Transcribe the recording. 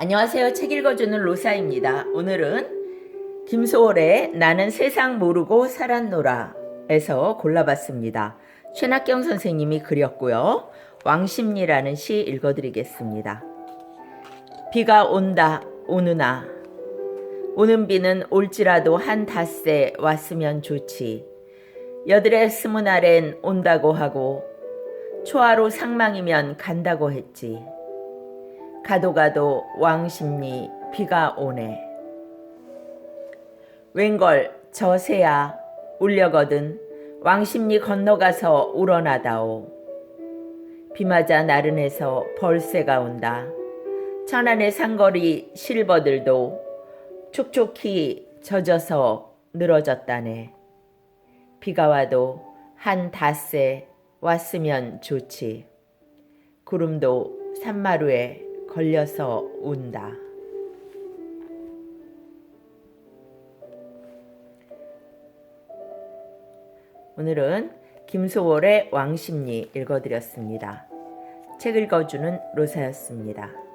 안녕하세요. 책 읽어주는 로사입니다. 오늘은 김소월의 나는 세상 모르고 살았노라 에서 골라봤습니다. 최낙경 선생님이 그렸고요. 왕심리라는 시 읽어드리겠습니다. 비가 온다 오느나 오는 비는 올지라도 한 닷새 왔으면 좋지. 여들의 스문 아랜 온다고 하고 초하로 상망이면 간다고 했지. 가도 가도 왕심리 비가 오네. 웬걸 저 새야 울려거든 왕심리 건너가서 우러나다오. 비 맞아 나른해서 벌새가 온다. 천안의 상거리 실버들도 촉촉히 젖어서 늘어졌다네. 비가 와도 한 닷새 왔으면 좋지. 구름도 산마루에 걸려서 운다. 오늘은 김소월의 왕심리 읽어드렸습니다. 책 읽어주는 로사였습니다.